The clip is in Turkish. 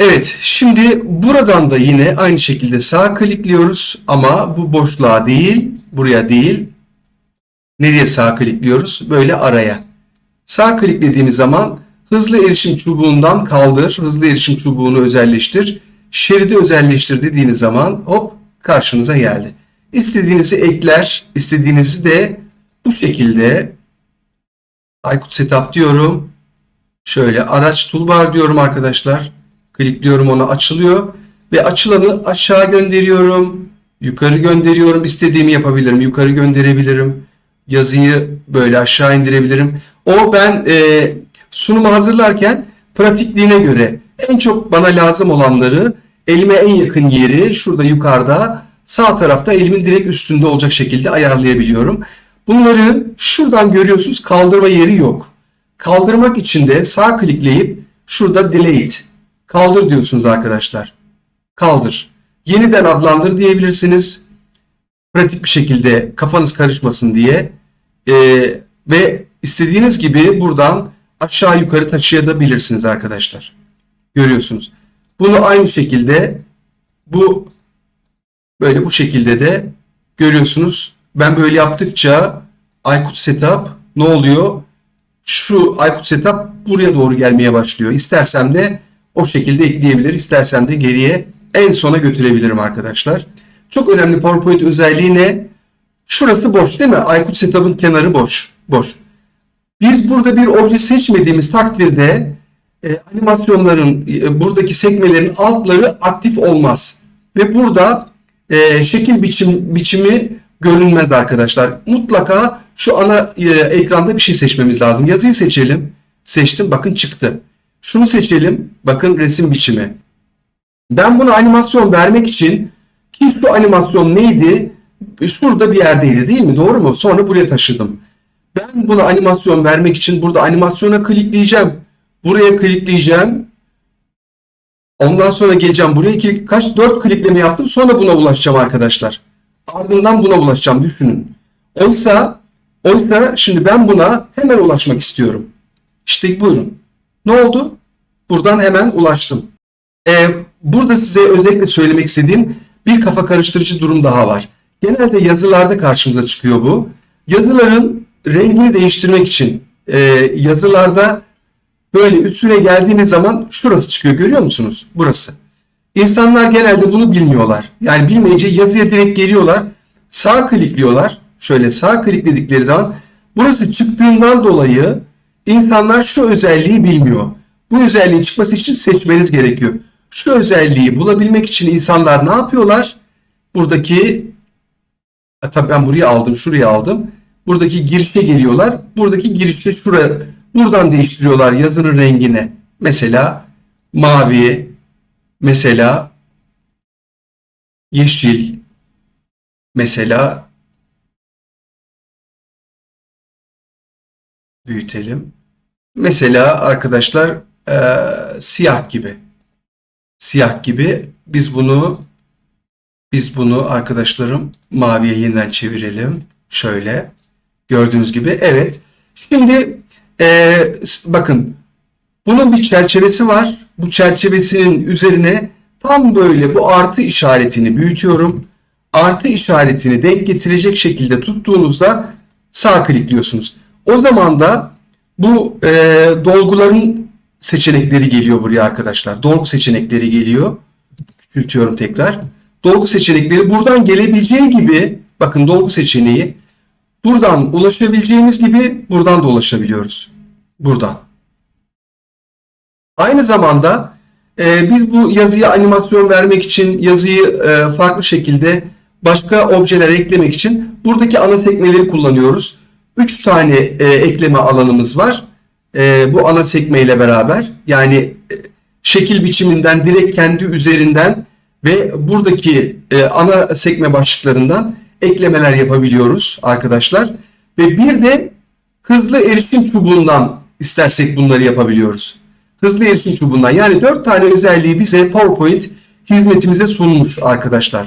Evet, şimdi buradan da yine aynı şekilde sağ klikliyoruz ama bu boşluğa değil, buraya değil. Nereye sağ klikliyoruz? Böyle araya. Sağ kliklediğimiz zaman hızlı erişim çubuğundan kaldır, hızlı erişim çubuğunu özelleştir, şeridi özelleştir dediğiniz zaman hop karşınıza geldi. İstediğinizi ekler, istediğinizi de bu şekilde Aykut Setup diyorum. Şöyle araç toolbar diyorum arkadaşlar. Klikliyorum ona açılıyor. Ve açılanı aşağı gönderiyorum. Yukarı gönderiyorum. İstediğimi yapabilirim. Yukarı gönderebilirim. Yazıyı böyle aşağı indirebilirim. O ben e, sunumu hazırlarken pratikliğine göre en çok bana lazım olanları elime en yakın yeri şurada yukarıda sağ tarafta elimin direkt üstünde olacak şekilde ayarlayabiliyorum. Bunları şuradan görüyorsunuz kaldırma yeri yok. Kaldırmak için de sağ klikleyip şurada delete kaldır diyorsunuz arkadaşlar. Kaldır. Yeniden adlandır diyebilirsiniz. Pratik bir şekilde kafanız karışmasın diye. Ee, ve istediğiniz gibi buradan aşağı yukarı taşıyabilirsiniz arkadaşlar. Görüyorsunuz. Bunu aynı şekilde bu böyle bu şekilde de görüyorsunuz. Ben böyle yaptıkça Aykut Setup ne oluyor? Şu Aykut Setup buraya doğru gelmeye başlıyor. İstersem de o şekilde ekleyebilir. İstersem de geriye en sona götürebilirim arkadaşlar. Çok önemli PowerPoint özelliği ne? Şurası boş değil mi? Aykut Setup'ın kenarı boş. Boş. Biz burada bir obje seçmediğimiz takdirde e, animasyonların e, buradaki sekmelerin altları aktif olmaz. Ve burada e, şekil biçim biçimi görünmez arkadaşlar. Mutlaka şu ana e, ekranda bir şey seçmemiz lazım. Yazıyı seçelim. Seçtim. Bakın çıktı. Şunu seçelim. Bakın resim biçimi. Ben buna animasyon vermek için ki şu animasyon neydi? Şurada bir yerdeydi değil mi? Doğru mu? Sonra buraya taşıdım. Ben buna animasyon vermek için burada animasyona klikleyeceğim. Buraya klikleyeceğim. Ondan sonra geleceğim buraya klik, kaç 4 klikleme yaptım. Sonra buna ulaşacağım arkadaşlar. Ardından buna ulaşacağım düşünün. Oysa oysa şimdi ben buna hemen ulaşmak istiyorum. İşte buyurun. Ne oldu? Buradan hemen ulaştım. Ee, burada size özellikle söylemek istediğim bir kafa karıştırıcı durum daha var. Genelde yazılarda karşımıza çıkıyor bu. Yazıların rengini değiştirmek için e, yazılarda böyle üstüne geldiğiniz zaman şurası çıkıyor görüyor musunuz? Burası. İnsanlar genelde bunu bilmiyorlar. Yani bilmeyince yazıya direkt geliyorlar. Sağ klikliyorlar. Şöyle sağ klikledikleri zaman burası çıktığından dolayı insanlar şu özelliği bilmiyor. Bu özelliğin çıkması için seçmeniz gerekiyor. Şu özelliği bulabilmek için insanlar ne yapıyorlar? Buradaki tabii ben buraya aldım, şuraya aldım. Buradaki girişe geliyorlar. Buradaki girişte şuraya buradan değiştiriyorlar yazının rengini. Mesela mavi, mesela yeşil, mesela büyütelim. Mesela arkadaşlar e, siyah gibi. Siyah gibi biz bunu biz bunu arkadaşlarım maviye yeniden çevirelim. Şöyle. Gördüğünüz gibi. Evet. Şimdi e, bakın bunun bir çerçevesi var. Bu çerçevesinin üzerine tam böyle bu artı işaretini büyütüyorum. Artı işaretini denk getirecek şekilde tuttuğunuzda sağ klikliyorsunuz. O zaman da bu e, dolguların seçenekleri geliyor buraya arkadaşlar. Dolgu seçenekleri geliyor. Küçültüyorum tekrar. Dolgu seçenekleri buradan gelebileceği gibi bakın dolgu seçeneği buradan ulaşabileceğimiz gibi buradan da ulaşabiliyoruz. Buradan. Aynı zamanda e, biz bu yazıya animasyon vermek için yazıyı e, farklı şekilde başka objeler eklemek için buradaki ana sekmeleri kullanıyoruz. 3 tane e, ekleme alanımız var. E, bu ana sekme ile beraber yani e, şekil biçiminden direkt kendi üzerinden ve buradaki e, ana sekme başlıklarından eklemeler yapabiliyoruz arkadaşlar. Ve bir de hızlı erişim çubuğundan istersek bunları yapabiliyoruz. Hızlı erişim çubuğundan yani 4 tane özelliği bize PowerPoint hizmetimize sunmuş arkadaşlar.